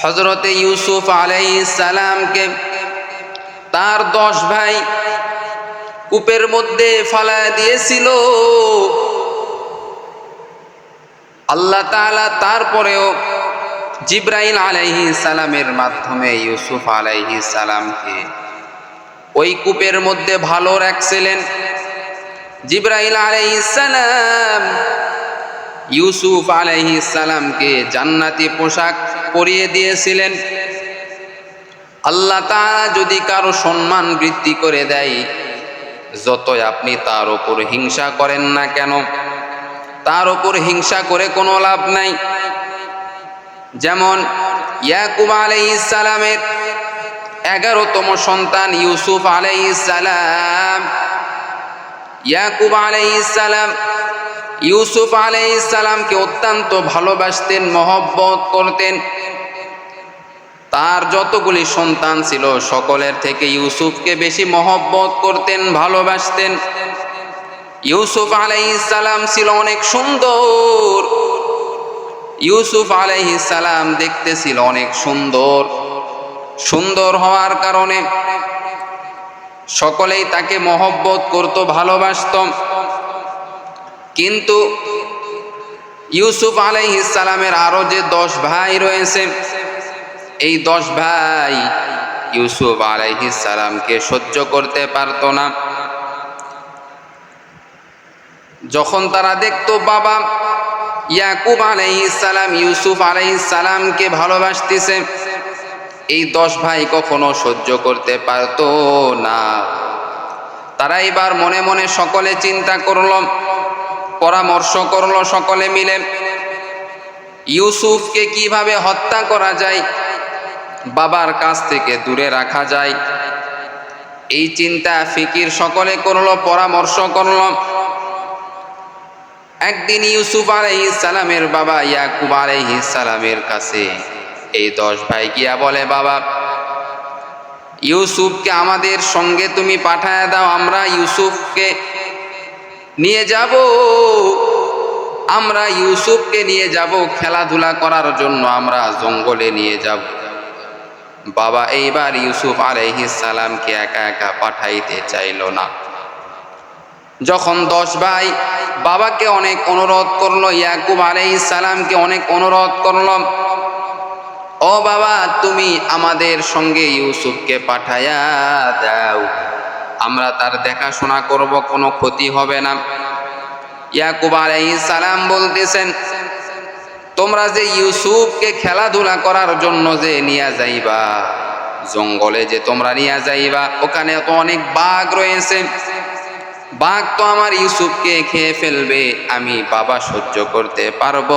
হজরতে ইউসুফ সালামকে তার দশ ভাই কূপের মধ্যে ফালায় দিয়েছিল। আল্লাহ তাআলা তারপরেও জিব্রাইল আলাইহি সালামের মাধ্যমে ইউসুফ আলাইহি সালামকে ওই কূপের মধ্যে ভালো রাখছিলেন। জিব্রাইল আলাইহি সালাম ইউসুফ আলাইহি সালামকে জান্নাতি পোশাক পরিয়ে দিয়েছিলেন। আল্লাহ যদি কারও সম্মান বৃদ্ধি করে দেয়, যতই আপনি তার ওপর হিংসা করেন না কেন, তার ওপর হিংসা করে কোনো লাভ নাই। যেমন ইয়াকুব আলাইহিস সালামের এগারোতম সন্তান ইউসুফ আলাইহিস সালাম ইয়াকুব আলাইহিস সালাম, ইউসুফ আলাইহিস সালামকে অত্যন্ত ভালোবাসতেন, মহব্বত করতেন। তার যতগুলি সন্তান ছিল, সকলের থেকে ইউসুফকে বেশি মহব্বত করতেন, ভালোবাসতেন। ইউসুফ আলাইহিস সালাম ছিল অনেক সুন্দর। ইউসুফ আলাইহিস সালাম দেখতে ছিল অনেক সুন্দর। সুন্দর হওয়ার কারণে সকলেই তাকে মহব্বত করত, ভালোবাসত। কিন্তু ইউসুফ সালামের আরও যে দশ ভাই রয়েছে, এই দশ ভাই ইউসুফ সালামকে সহ্য করতে পারত না। যখন তারা দেখতো বাবা ইয়াকুব সালাম ইউসুফ সালামকে ভালোবাসতেছে এই দশ ভাই কখনো সহ্য করতে পারত না। তারা এবার মনে মনে সকলে চিন্তা করল, পরামর্শ করল সকলে মিলে, ইউসুফকে কীভাবে হত্যা করা যায়, বাবার কাছ থেকে দূরে রাখা যায়। এই চিন্তা ফিকির সকলে করল, পরামর্শ করল। একদিন ইউসুফ আলাইহিস সালামের বাবা ইয়াকুব আলাইহিস সালামের কাছে এই দশ ভাই গিয়া বলে, বাবা, ইউসুফকে আমাদের সঙ্গে তুমি পাঠায় দাও, আমরা ইউসুফকে নিয়ে যাব। আমরা ইউসুফকে নিয়ে যাব খেলাধুলা করার জন্য, আমরা জঙ্গলে নিয়ে যাব। বাবা এইবার ইউসুফ সালামকে একা একা পাঠাইতে চাইল না। যখন দশ ভাই বাবাকে অনেক অনুরোধ করল, ইয়াকুব সালামকে অনেক অনুরোধ করল ও বাবা, তুমি আমাদের সঙ্গে ইউসুফকে পাঠায়া দাও। আমরা তার দেখাশোনা করব, কোনো ক্ষতি হবে না। ইয়াকুব আলাইহিস সালাম বলতেছেন, তোমরা যে ইউসুফকে খেলাধুলা করার জন্য যে নিয়ে যাইবা, জঙ্গলে যে তোমরা নিয়ে যাইবা, ওখানে তো অনেক বাঘ রয়েছে। বাঘ তো আমার ইউসুফকে খেয়ে ফেলবে, আমি বাবা সহ্য করতে পারব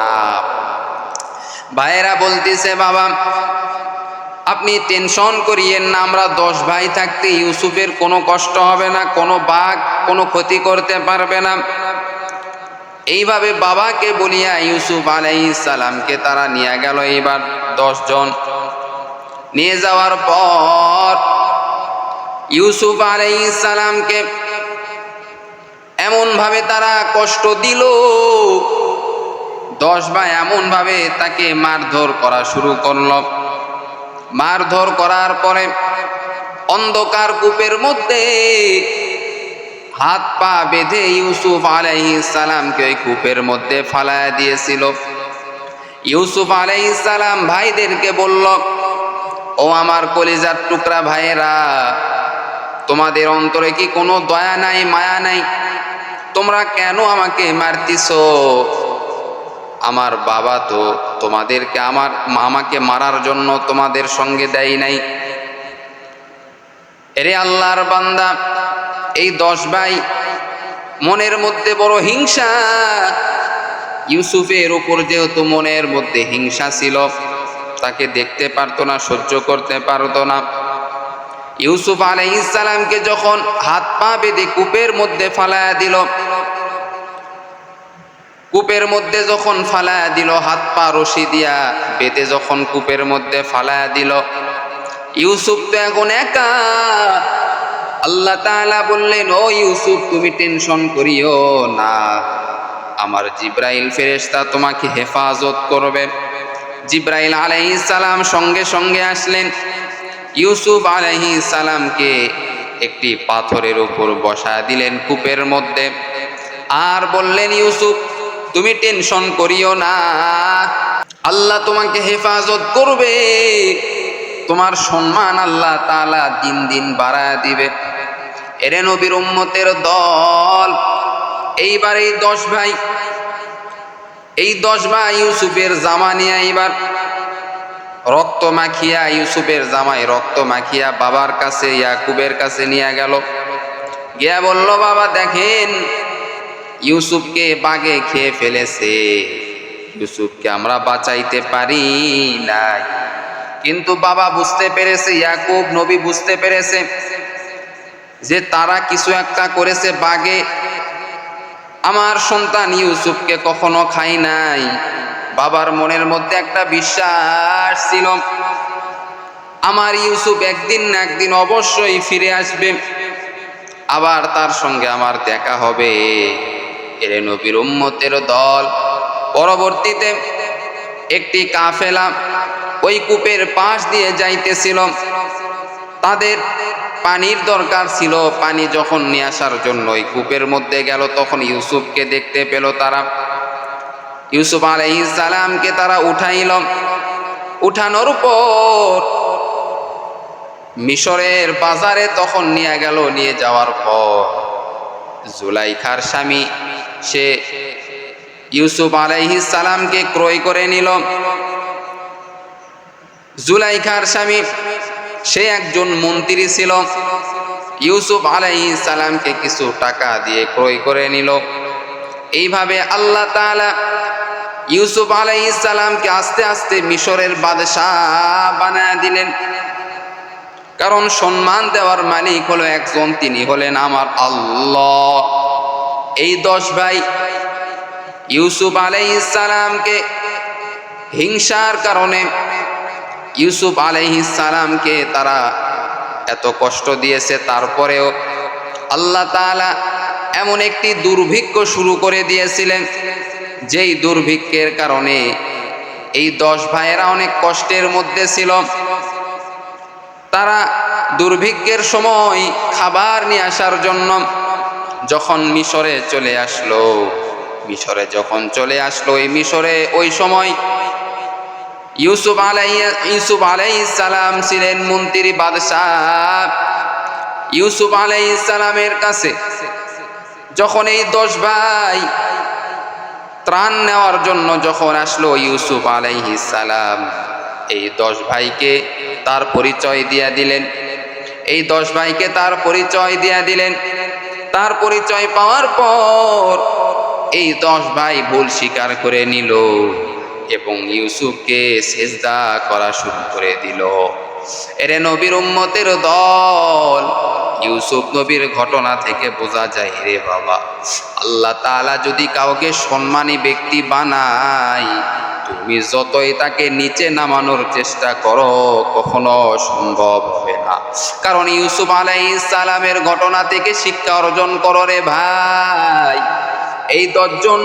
না। ভাইয়েরা বলতেছে, বাবা, আপনি টেনশন করিয়েন না, আমরা দশ ভাই থাকতে ইউসুফের কোনো কষ্ট হবে না, কোনো বাঘ কোনো ক্ষতি করতে পারবে না। এইভাবে বাবাকে বলিয়া ইউসুফ সালামকে তারা নিয়ে গেল এইবার জন। নিয়ে যাওয়ার পর ইউসুফ সালামকে এমনভাবে তারা কষ্ট দিল দশ ভাই এমনভাবে তাকে মারধর করা শুরু করল। মারধর করার পরে অন্ধকার কূপের মধ্যে হাত পা বেঁধে ইউসুফ আলাইহিস সালামকে ওই কূপের মধ্যে ফালায় দিয়েছিল। ইউসুফ আলাইহিস সালাম ভাইদেরকে বলল, ও আমার কলিজার টুকরা ভাইয়েরা, তোমাদের অন্তরে কি কোনো দয়া নাই, মায়া নাই? তোমরা কেন আমাকে মারতিস আমার বাবা তো তোমাদেরকে, আমার আমাকে মারার জন্য তোমাদের সঙ্গে দেয় নাই। এরে আল্লাহর বান্দা, এই দশ ভাই মনের মধ্যে বড় হিংসা। ইউসুফের উপর যেহেতু মনের মধ্যে হিংসা ছিল, তাকে দেখতে পারতো না, সহ্য করতে পারতো না। ইউসুফ আলাইহিস সালামকে যখন হাত পা বেঁধে কূপের মধ্যে ফালায়া দিল কূপের মধ্যে যখন ফালায়া দিল, হাত পা রশি দিয়া বেঁধে যখন কূপের মধ্যে ফালায়া দিল, ইউসুফ তো এখন একা। আল্লাহ তাআলা বললেন, ও ইউসুফ, তুমি টেনশন করিও না। আমার জিব্রাইল ফেরেশতা তোমাকে হেফাজত করবে। জিব্রাইল আলাইহিস সালাম সঙ্গে সঙ্গে আসলেন। ইউসুফ আলাইহিস সালামকে একটি পাথরের উপর বসা দিলেন কূপের মধ্যে। আর বললেন, ইউসুফ তুমি টেনশন করিও না। আল্লাহ তোমাকে হেফাজত করবে। তোমার সম্মান আল্লাহ তালা দিন দিন বাড়ায় দিবে। এরে নবীর উম্মতের দল, এইবার এই দশ ভাই, এই দশ ভাই ইউসুফের জামা নিয়ে এইবার। রক্ত মাখিয়া, ইউসুফের জামাই রক্ত মাখিয়া বাবার কাছে, ইয়াকুবের কাছে নিয়ে গেল। গিয়া বলল, বাবা, দেখেন ইউসুফকে বাগে খেয়ে ফেলেছে। ইউসুফকে আমরা বাঁচাইতে পারি নাই। কিন্তু বাবা বুঝতে পেরেছে, ইয়াকুব নবী বুঝতে পেরেছে যে তারা কিছু একটা করেছে বাগে। আমার সন্তান ইউসুফকে কখনো খাই নাই। বাবার মনের মধ্যে একটা বিশ্বাস ছিল। আমার ইউসুফ একদিন না একদিন অবশ্যই ফিরে আসবে। আবার তার সঙ্গে আমার দেখা হবে। এরে নবীর উম্মতের দল। পরবর্তীতে একটি কাফেলা ওই কূপের পাশ দিয়ে যাইতেছিল। তাদের পানির দরকার ছিল, পানি যখন নিয়ে আসার জন্য। ওই কূপের মধ্যে গেল, তখন ইউসুফকে দেখতে পেল তারা। ইউসুফ সালামকে তারা উঠাইল। উঠানোর পর মিশরের বাজারে তখন নিয়ে গেল, নিয়ে যাওয়ার পর। জুলাইখার স্বামী সে ইউসুফ আলাইহিস সালামকে ক্রয় করে নিল। জুলাইখার স্বামী, সে একজন মন্ত্রী ছিল। ইউসুফ আলাইহিস সালামকে কিছু টাকা দিয়ে ক্রয় করে নিল। এইভাবে আল্লাহ তাআলা ইউসুফ আলাইহিস সালামকে আস্তে আস্তে মিশরের বাদশাহ বানায় দিলেন। কারণ সম্মান দেওয়ার মালিক হলো একজন, তিনি হলেন আমার আল্লাহ। এই দশ ভাই ইউসুফ আলাইহিস সালামকে হিংসার কারণে ইউসুফ সালামকে তারা এত কষ্ট দিয়েছে, তারপরেও আল্লাহ তাআলা এমন একটি দুর্ভিক্ষ শুরু করে দিয়েছিলেন, যেই দুর্ভিক্ষের কারণে এই দশ ভাইয়েরা অনেক কষ্টের মধ্যে ছিল। তারা দুর্ভিক্ষের সময় খাবার নিয়ে আসার জন্য যখন মিশরে চলে আসলো, মিশরে যখন চলে আসলো এই মিশরে, ওই সময় ইউসুফ আলাই ইউসুফ সালাম ছিলেন মন্ত্রী বাদশাহ। ইউসুফ সালামের কাছে যখন এই দশ ভাই ত্রাণ নেওয়ার জন্য যখন আসলো ইউসুফ সালাম, এই দশ ভাইকে তার পরিচয় দিয়া দিলেন। এই দশ ভাইকে তার পরিচয় দিয়া দিলেন। তার পরিচয় পাওয়ার পর এই দশ ভাই ভুল স্বীকার করে নিল এবং ইউসুফকে সেজদা করা শুরু করে দিল। এরে নবীর উম্মতের দল, ইউসুফ নবীর ঘটনা থেকে বোঝা যায় রে বাবা, আল্লাহ তাআলা যদি কাউকে সম্মানী ব্যক্তি বানায় তুমি যতই তাকে নিচে নামানোর চেষ্টা করো, কখনো সম্ভব হবে না। কারণ ইউসুফ আলাই সালামের ঘটনা থেকে শিক্ষা অর্জন করো রে ভাই। এই দশজন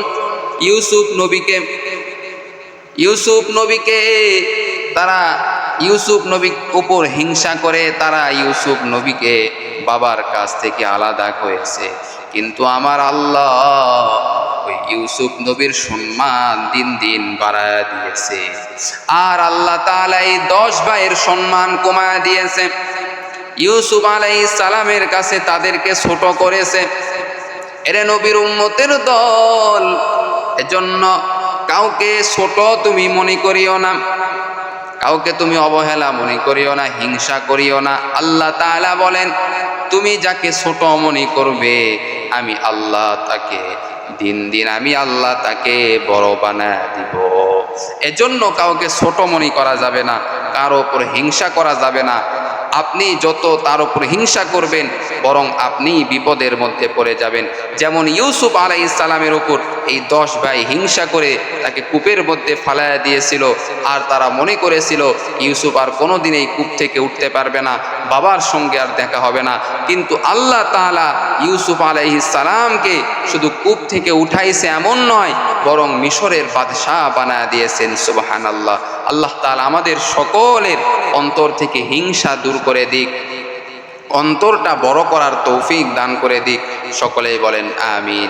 ইউসুফ নবীকে ইউসুফ নবীকে তারা, ইউসুফ নবীর উপর হিংসা করে তারা ইউসুফ নবীকে বাবার কাছ থেকে আলাদা করেছে। কিন্তু আমার আল্লাহ ইউসুফ নবীর সম্মান দিন দিন বাড়ায় দিয়েছে। আর আল্লাহ তাআলা এই দশ ভাইয়ের সম্মান কমায় দিয়েছে। ইউসুফ আলাইহিস সালামের কাছে তাদেরকে ছোট করেছে। এরে নবীর উম্মতের দল, এজন্য কাউকে ছোট তুমি মনে করিও না। কাউকে তুমি অবহেলা মনে করিও না, হিংসা করিও না। আল্লাহ তাআলা বলেন, তুমি যাকে ছোট মনে করবে, আমি আল্লাহ তাকে দিন দিন আমি আল্লাহ তাকে বড় বানায় দিব। এজন্য কাউকে ছোট মনি করা যাবে না, কারও উপর হিংসা করা যাবে না। আপনি যত তার উপর হিংসা করবেন, বরং আপনি বিপদের মধ্যে পড়ে যাবেন। যেমন ইউসুফ আলাই ইসলামের উপর এই দশ ভাই হিংসা করে তাকে কূপের মধ্যে ফালাইয়া দিয়েছিল, আর তারা মনে করেছিল, ইউসুফ আর কোনো দিন এই কূপ থেকে উঠতে পারবে না, বাবার সঙ্গে আর দেখা হবে না। কিন্তু আল্লাহ তাআলা ইউসুফ সালামকে শুধু কূপ থেকে উঠাইছে এমন নয়, বরং মিশরের বাদশাহ বানায় দিয়েছেন সুবহান আল্লাহ আল্লাহ তালা আমাদের সকলের অন্তর থেকে হিংসা দূর করে দিক। অন্তরটা বড় করার তৌফিক দান করে দিক। সকলেই বলেন, আমিন।